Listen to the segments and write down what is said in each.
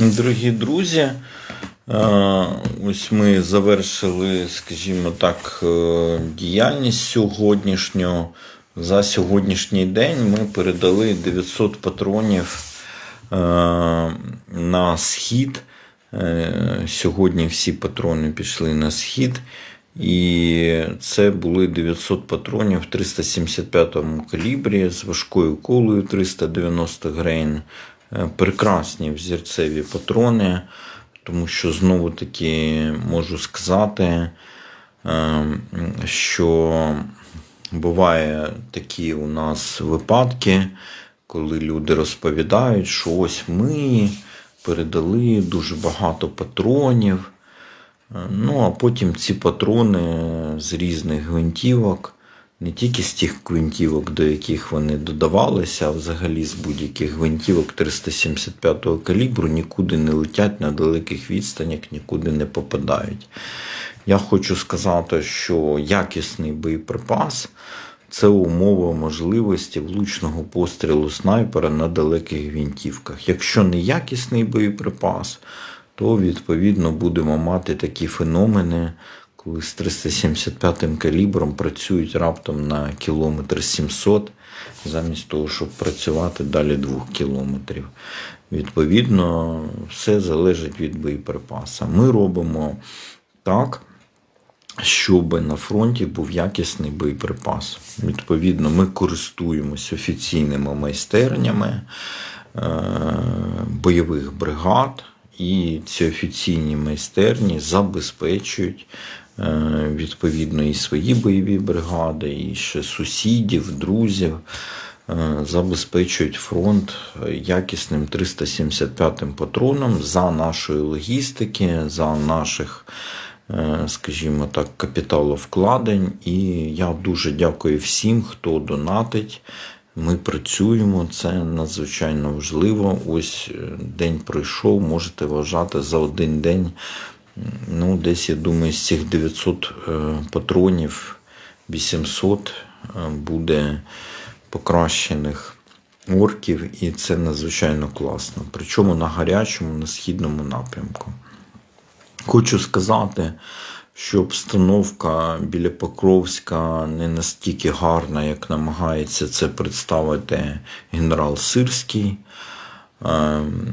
Дорогі друзі, е, ось ми завершили, скажімо так, е, діяльність сьогоднішню. За сьогоднішній день ми передали 900 патронів е, на схід. Сьогодні всі патрони пішли на схід. І це були 900 патронів в 375 калібрі з важкою колою 390 грейн. Е, Прекрасні взірцеві патрони, тому що знову таки можу сказати, е, що буває такі у нас випадки, коли люди розповідають, що ось ми передали дуже багато патронів. Ну, а потім ці патрони з різних гвинтівок, не тільки з тих гвинтівок, до яких вони додавалися, а взагалі з будь-яких гвинтівок 375-го калібру нікуди не летять на далеких відстанях, нікуди не попадають. Я хочу сказати, що якісний боєприпас це умова можливості влучного пострілу снайпера на далеких гвинтівках. Якщо не якісний боєприпас, то відповідно будемо мати такі феномени, коли з 375 калібром працюють раптом на кілометр 700, замість того, щоб працювати далі 2 кілометрів. Відповідно, все залежить від боєприпаса. Ми робимо так. Щоб на фронті був якісний боєприпас. Відповідно, ми користуємося офіційними майстернями е, бойових бригад, і ці офіційні майстерні забезпечують відповідно і свої бойові бригади, і ще сусідів, друзів. е, Забезпечують фронт якісним 375-м патроном за нашої логістики, за наших, е, скажімо так, капіталовкладень. І я дуже дякую всім, хто донатить. Ми працюємо, це надзвичайно важливо. Ось е, день пройшов, можете вважати за один день. Ну, десь, я думаю, з цих 900 е, патронів 800 е, буде покращених орків, і це надзвичайно класно. Причому на гарячому, на східному напрямку. Хочу сказати, що обстановка біля Покровська не настільки гарна, як намагається це представити генерал Сирський. Ем,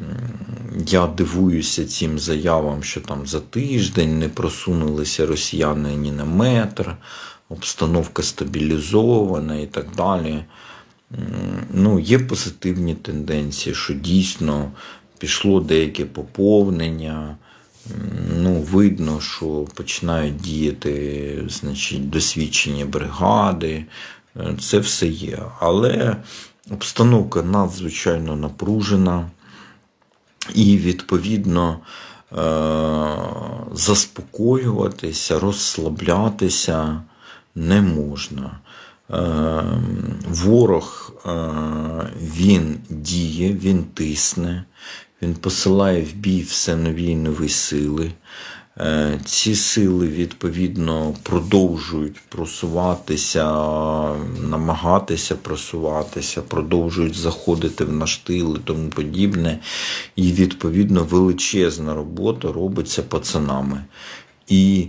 Я дивуюся цим заявам, що там за тиждень не просунулися росіяни ні на метр, обстановка стабілізована і так далі. Ну, є позитивні тенденції, що дійсно пішло деяке поповнення. Ну, видно, що починають діяти значить, досвідчені бригади. Е, Це все є. Але обстановка надзвичайно напружена, і, відповідно, е, заспокоюватися, розслаблятися не можна. Е, Ворог е, він діє, він тисне, він посилає в бій все нові і нові сили. Е, Ці сили, відповідно, продовжують просуватися, намагатися просуватися, продовжують заходити в наш тил і тому подібне. І, відповідно, величезна робота робиться пацанами. І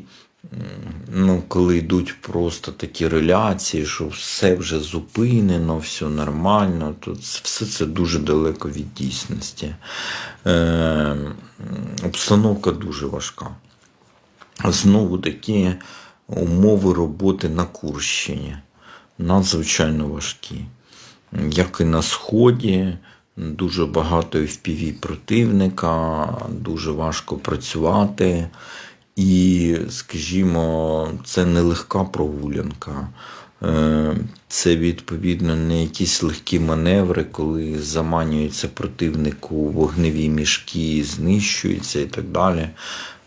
ну, коли йдуть просто такі реляції, що все вже зупинено, все нормально, то все це дуже далеко від дійсності. Е, обстановка дуже важка. Знову такі умови роботи на Курщині надзвичайно важкі. Як і на Сході, дуже багато FPV противника, дуже важко працювати. І, скажімо, це нелегка прогулянка. Е, Це відповідно не якісь легкі маневри, коли заманюється противнику вогневі мішки, знищується і так далі.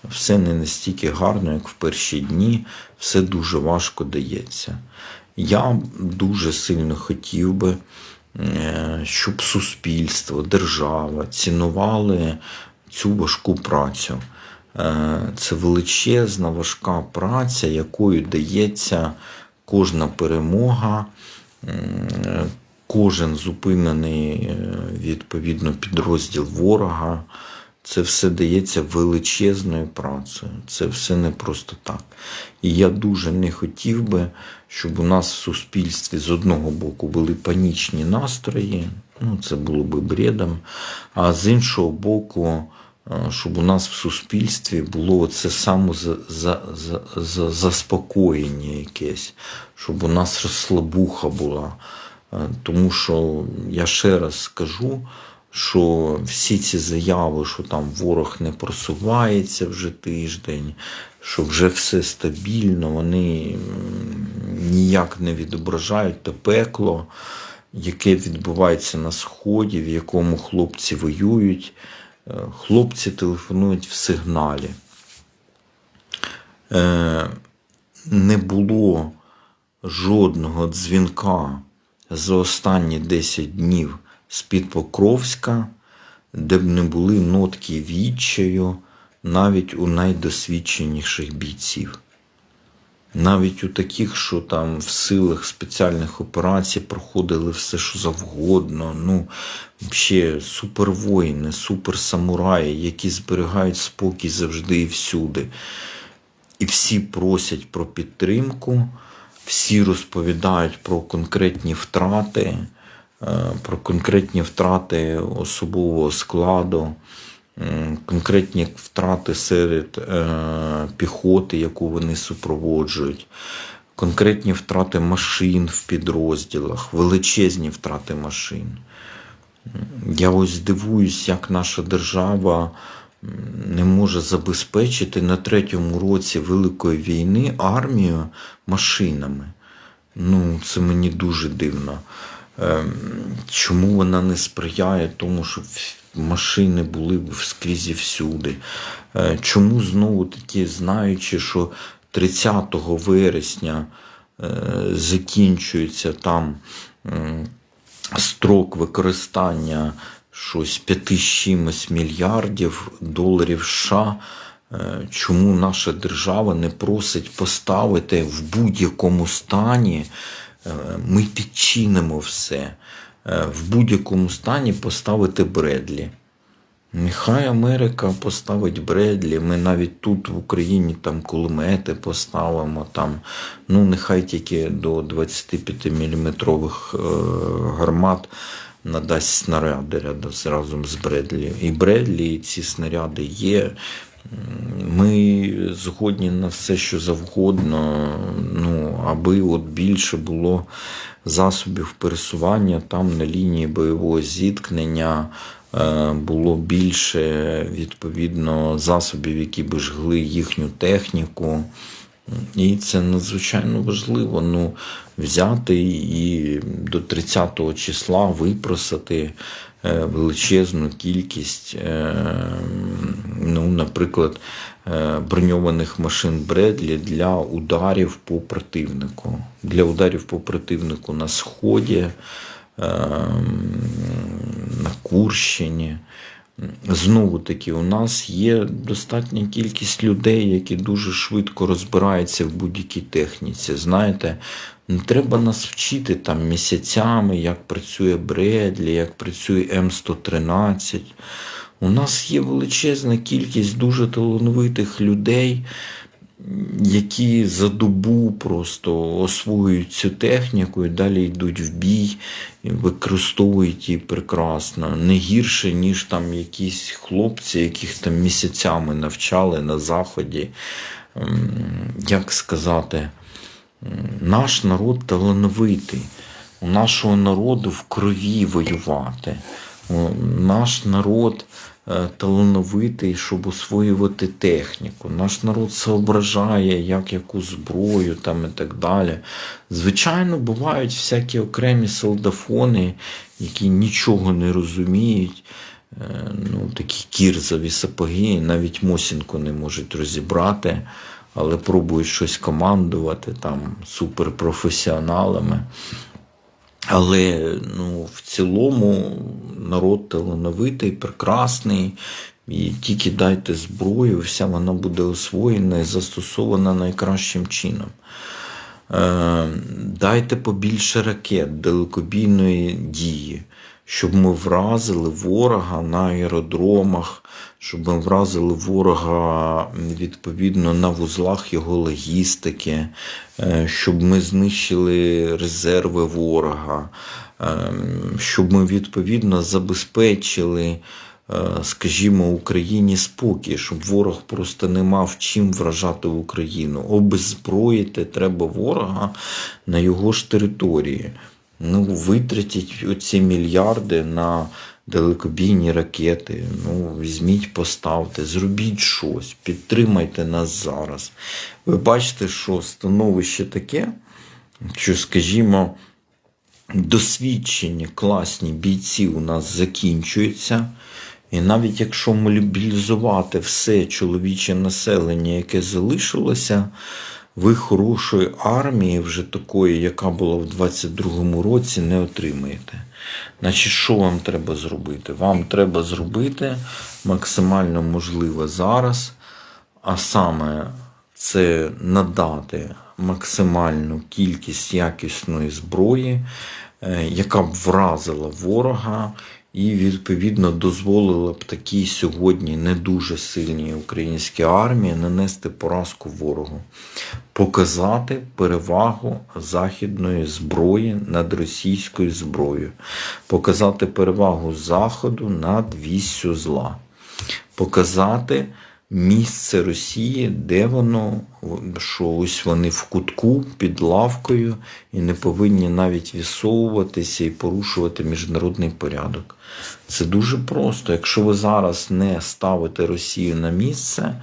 Все не настільки гарно, як в перші дні, все дуже важко дається. Я дуже сильно хотів би, е, щоб суспільство, держава цінували цю важку працю. Е, Це величезна важка праця, якою дається кожна перемога, кожен зупинений е, відповідно підрозділ ворога. Це все дається величезною працею. Це все не просто так. І я дуже не хотів би, щоб у нас в суспільстві з одного боку були панічні настрої, ну це було би бредом, а з іншого боку, е, щоб у нас в суспільстві було це за, заспокоєння якесь, щоб у нас розслабуха була. Е, Тому що я ще раз скажу, що всі ці заяви, що там ворог не просувається вже тиждень, що вже все стабільно, вони ніяк не відображають те пекло, яке відбувається на сході, в якому хлопці воюють. Е, Хлопці телефонують в сигналі. Е, Не було жодного дзвінка за останні 10 днів з-під Покровська, де б не були нотки відчаю навіть у найдосвідченіших бійців. Навіть у таких, що там в силах спеціальних операцій проходили все, що завгодно. Ну, ще супервоїни, суперсамураї, які зберігають спокій завжди і всюди. І всі просять про підтримку, всі розповідають про конкретні втрати, про конкретні втрати особового складу, конкретні втрати серед е, піхоти, яку вони супроводжують, конкретні втрати машин в підрозділах, величезні втрати машин. Я ось дивуюсь, як наша держава не може забезпечити на третьому році Великої війни армію машинами. Ну, це мені дуже дивно. Ем, Чому вона не сприяє тому, щоб машини були скрізь і всюди? Е, Чому знову таки, знаючи, що 30 вересня е, закінчується там строк використання щось 5 з чимось мільярдів доларів США. Е, Чому наша держава не просить поставити в будь-якому стані, ми підчинимо все, е, в будь-якому стані поставити Бредлі. Нехай Америка поставить Бредлі. Ми навіть тут в Україні там кулемети поставимо. Там, ну нехай тільки до 25 мм гармат надасть снаряди разом з Бредлі. І Бредлі, і ці снаряди є. Ми згодні на все, що завгодно, ну, аби от більше було засобів пересування там на лінії бойового зіткнення, е, було більше відповідно засобів, які би жгли їхню техніку. І це надзвичайно важливо ну, взяти і до 30 го числа випросити величезну кількість, е, ну, наприклад, е, броньованих машин Бредлі для ударів по противнику. Для ударів по противнику на Сході, е, на Курщині. Знову таки, у нас є достатня кількість людей, які дуже швидко розбираються в будь-якій техніці. Знаєте, не треба нас вчити там місяцями, як працює Бредлі, як працює М113. У нас є величезна кількість дуже талановитих людей, які за добу просто освоюють цю техніку і далі йдуть в бій, використовують її прекрасно. Не гірше, ніж там якісь хлопці, яких там місяцями навчали на Заході. Ем, Як сказати, наш народ талановитий. У нашого народу в крові воювати. Наш народ талановитий, щоб освоювати техніку. Наш народ соображає, як яку зброю там і так далі. Звичайно, бувають всякі окремі солдафони, які нічого не розуміють. Е, Ну, такі кірзові сапоги, навіть Мосінку не можуть розібрати, але пробують щось командувати там суперпрофесіоналами. Але ну, в цілому народ талановитий, прекрасний. І тільки дайте зброю, вся вона буде освоєна і застосована найкращим чином. Е, дайте побільше ракет далекобійної дії, щоб ми вразили ворога на аеродромах, щоб ми вразили ворога відповідно на вузлах його логістики, е, щоб ми знищили резерви ворога, ем, щоб ми відповідно забезпечили. е, Скажімо, Україні спокій, щоб ворог просто не мав чим вражати Україну. Обеззброїти треба ворога на його ж території. Ну, витратіть оці мільярди на далекобійні ракети. Ну, візьміть, поставте, зробіть щось, підтримайте нас зараз. Ви бачите, що становище таке, що, скажімо, досвідчені класні бійці у нас закінчуються. І навіть якщо мобілізувати все чоловіче населення, яке залишилося, ви хорошої армії, вже такої, яка була в 22-му році, не отримаєте. Значить, що вам треба зробити? Вам треба зробити максимально можливе зараз, а саме це надати максимальну кількість якісної зброї, е, яка б вразила ворога і відповідно дозволила б такій сьогодні не дуже сильній українській армії нанести поразку ворогу, показати перевагу західної зброї над російською зброєю, показати перевагу Заходу над віссю зла, показати місце Росії, де воно, що ось вони в кутку під лавкою і не повинні навіть вісовуватися і порушувати міжнародний порядок. Це дуже просто. Якщо ви зараз не ставите Росію на місце,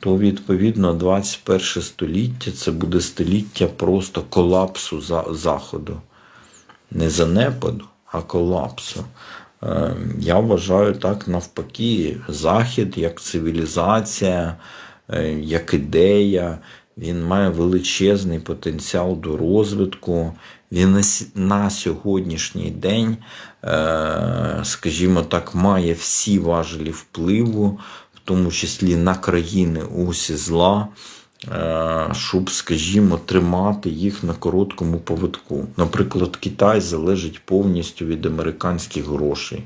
то відповідно 21 століття це буде століття просто колапсу Заходу. Не занепаду, а колапсу. Е, Я вважаю так навпаки, Захід як цивілізація, е, як ідея, він має величезний потенціал до розвитку. Він на сьогоднішній день, е, скажімо так, має всі важелі впливу, в тому числі на країни осі зла, щоб, скажімо, тримати їх на короткому поводку. Наприклад, Китай залежить повністю від американських грошей.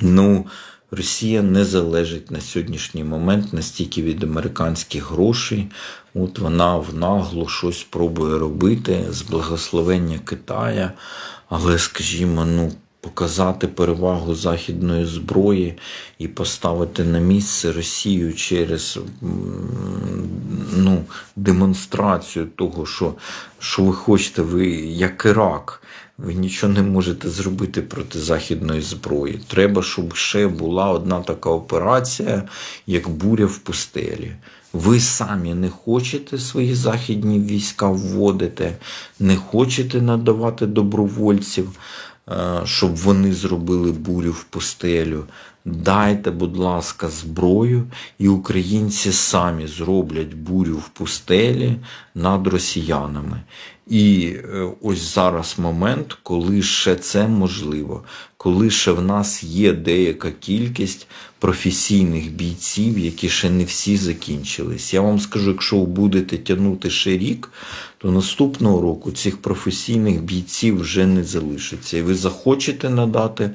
Ну, Росія не залежить на сьогоднішній момент настільки від американських грошей. От вона в наглу щось пробує робити з благословення Китая, але, скажімо, ну, показати перевагу західної зброї і поставити на місце Росію через ну, демонстрацію того, що, що ви хочете, ви як Ірак. Ви нічого не можете зробити проти західної зброї. Треба, щоб ще була одна така операція, як буря в пустелі. Ви самі не хочете свої західні війська вводити, не хочете надавати добровольців, щоб вони зробили бурю в пустелю. Дайте, будь ласка, зброю, і українці самі зроблять бурю в пустелі над росіянами. І е, ось зараз момент, коли ще це можливо, коли ще в нас є деяка кількість професійних бійців, які ще не всі закінчились. Я вам скажу, якщо ви будете тягнути ще рік, то наступного року цих професійних бійців вже не залишиться. І ви захочете надати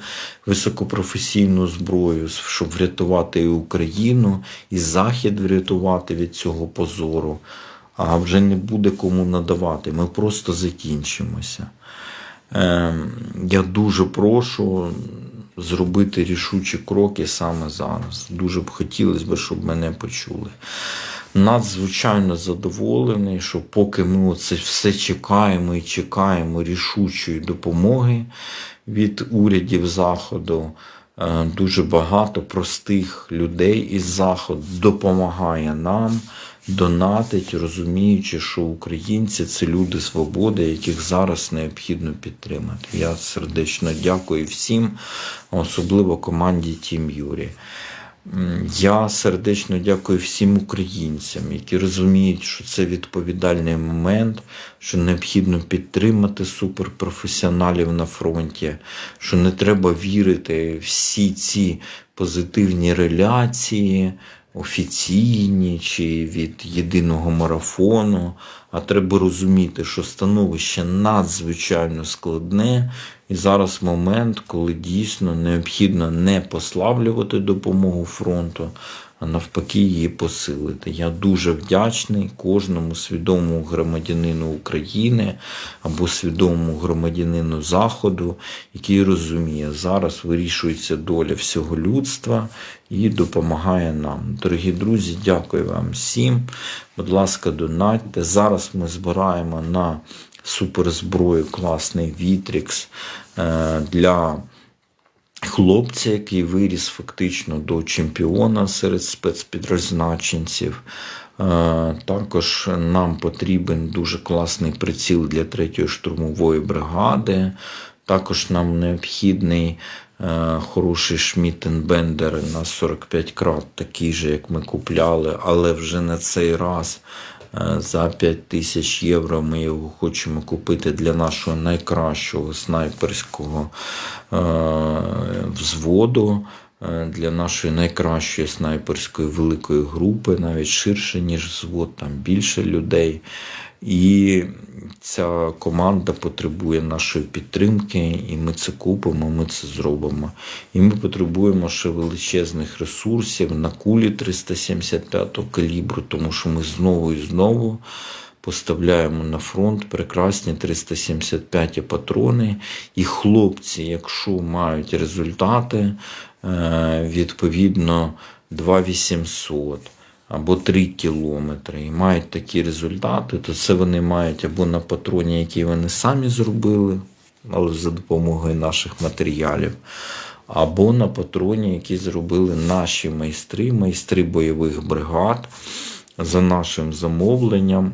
високопрофесійну зброю, щоб врятувати і Україну, і Захід врятувати від цього позору а вже не буде кому надавати. Ми просто закінчимося. Ем, Я дуже прошу зробити рішучі кроки саме зараз. Дуже б хотілося щоб мене почули. Надзвичайно задоволений, що поки ми оце все чекаємо і чекаємо рішучої допомоги від урядів Заходу. е, Дуже багато простих людей із Заходу допомагає нам, донатить, розуміючи, що українці це люди свободи, яких зараз необхідно підтримати. Я сердечно дякую всім, особливо команді Тім Юрі. Я сердечно дякую всім українцям, які розуміють, що це відповідальний момент, що необхідно підтримати суперпрофесіоналів на фронті, що не треба вірити всі ці позитивні реляції, офіційні чи від єдиного марафону. А треба розуміти, що становище надзвичайно складне, І зараз момент, коли дійсно необхідно не послаблювати допомогу фронту, а навпаки її посилити. Я дуже вдячний кожному свідомому громадянину України або свідомому громадянину Заходу, який розуміє, зараз вирішується доля всього людства і допомагає нам. Дорогі друзі, дякую вам всім. Будь ласка, донатьте. Зараз ми збираємо на суперзброю класний Вітрікс е, для хлопця, який виріс фактично до чемпіона серед спецпідрозначенців. Е, Також нам потрібен дуже класний приціл для 3-ї штурмової бригади. Також нам необхідний е, хороший Шміттенбендер на 45 крат, такий же, як ми купляли, але вже на цей раз за 5 тисяч євро ми його хочемо купити для нашого найкращого снайперського е, взводу. е, Для нашої найкращої снайперської великої групи, навіть ширше, ніж взвод, там більше людей. І ця команда потребує нашої підтримки, і ми це купимо, ми це зробимо. І ми потребуємо ще величезних ресурсів на кулі 375 калібру, тому що ми знову і знову поставляємо на фронт прекрасні 375 патрони. І хлопці, якщо мають результати, е, відповідно 2800 або 3 кілометри і мають такі результати, то це вони мають або на патроні, який вони самі зробили, але за допомогою наших матеріалів, або на патроні, які зробили наші майстри, майстри бойових бригад за нашим замовленням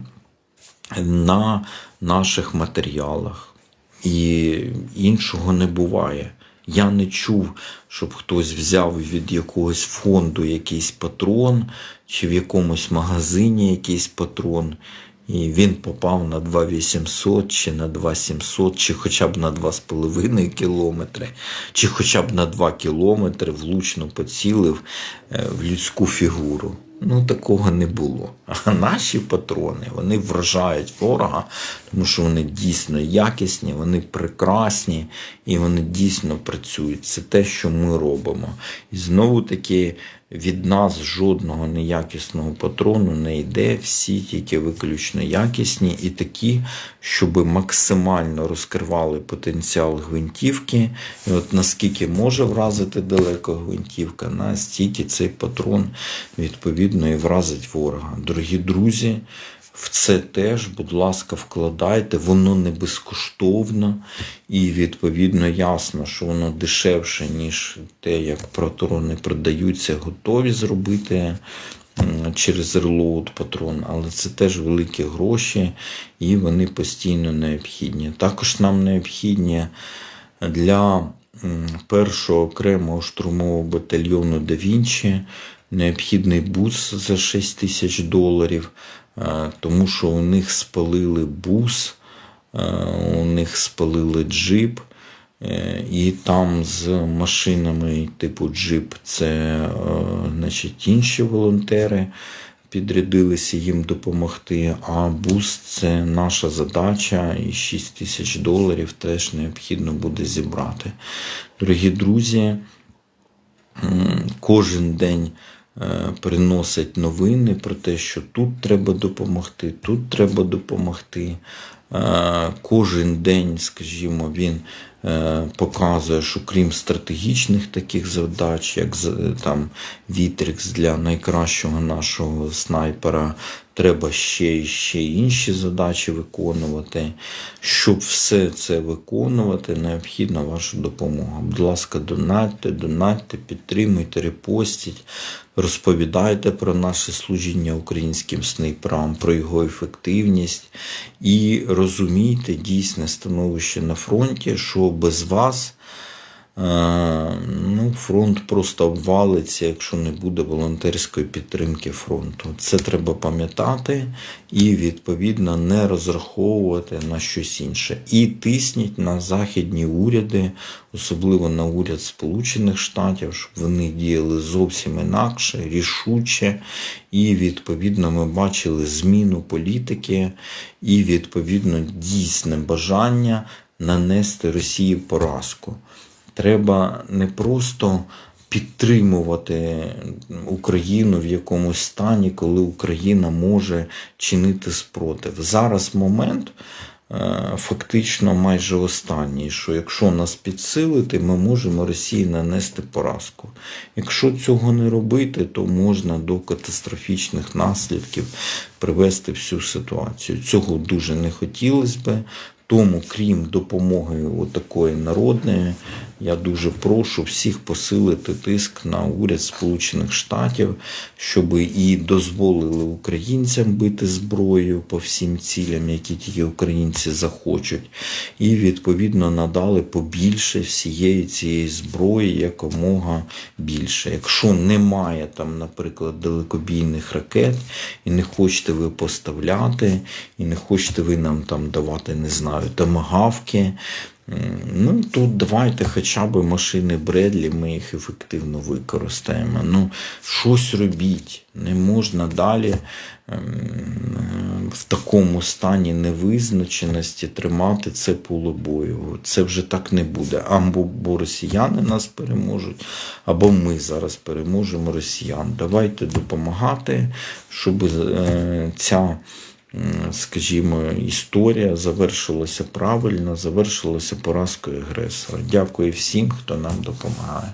на наших матеріалах. І іншого не буває. Я не чув, щоб хтось взяв від якогось фонду якийсь патрон, чи в якомусь магазині якийсь патрон, і він попав на 2800, чи на 2700, чи хоча б на 2,5 кілометри, чи хоча б на 2 кілометри влучно поцілив е, в людську фігуру. Ну, такого не було. А наші патрони вони вражають ворога, тому що вони дійсно якісні, вони прекрасні і вони дійсно працюють. Це те, що ми робимо. І знову таки від нас жодного неякісного патрону не йде. Всі тільки виключно якісні і такі, щоб максимально розкривали потенціал гвинтівки. І от наскільки може вразити далеко гвинтівка, настільки цей патрон відповідно і вразить ворога. Дорогі друзі. В це теж, будь ласка, вкладайте, воно не безкоштовно і, відповідно, ясно, що воно дешевше, ніж те, як патрони продаються, готові зробити через reload патрон, але це теж великі гроші і вони постійно необхідні. Також нам необхідні для першого окремого штурмового батальйону Да Вінчі необхідний бус за 6 тисяч доларів, тому що у них спалили бус, у них спалили джип. е, І там з машинами типу джип це е, значить, інші волонтери підрядилися їм допомогти. А бус це наша задача, і 6 тисяч доларів теж необхідно буде зібрати. Дорогі друзі, кожен день приносять новини про те, що тут треба допомогти, тут треба допомогти. Е, Кожен день, скажімо, він е, показує, що крім стратегічних таких завдач, як там Вітрикс для найкращого нашого снайпера, треба ще і ще інші задачі виконувати. Щоб все це виконувати, необхідна ваша допомога. Будь ласка, донатьте, донатьте, підтримуйте, репостіть, розповідайте про наше служіння українським снайперам, про його ефективність і розумійте дійсне становище на фронті, що без вас. Ну, фронт просто обвалиться, якщо не буде волонтерської підтримки фронту. Це треба пам'ятати і, відповідно, не розраховувати на щось інше. І тисніть на західні уряди, особливо на уряд Сполучених Штатів, щоб вони діяли зовсім інакше, рішуче. І, відповідно, ми бачили зміну політики і, відповідно, дійсне бажання нанести Росії поразку. Треба не просто підтримувати Україну в якомусь стані, коли Україна може чинити спротив. Зараз момент е, фактично майже останній, що якщо нас підсилити, ми можемо Росії нанести поразку. Якщо цього не робити, то можна до катастрофічних наслідків привести всю ситуацію. Цього дуже не хотілося би. Тому, крім допомоги такої народної, я дуже прошу всіх посилити тиск на уряд Сполучених Штатів, щоб і дозволили українцям бити зброєю по всім цілям, які тільки українці захочуть, і відповідно надали побільше всієї цієї зброї якомога більше. Якщо немає там, наприклад, далекобійних ракет, і не хочете ви поставляти, і не хочете ви нам там давати, не знаю, томагавки. Ну, тут давайте хоча б машини Бредлі, ми їх ефективно використаємо. Ну, щось робіть. Не можна далі ем, в такому стані невизначеності тримати це поле бою. Це вже так не буде. Або бо росіяни нас переможуть, або ми зараз переможемо росіян. Давайте допомагати, щоб е, ця скажімо, історія завершилася правильно, завершилася поразкою агресора. Дякую всім, хто нам допомагає.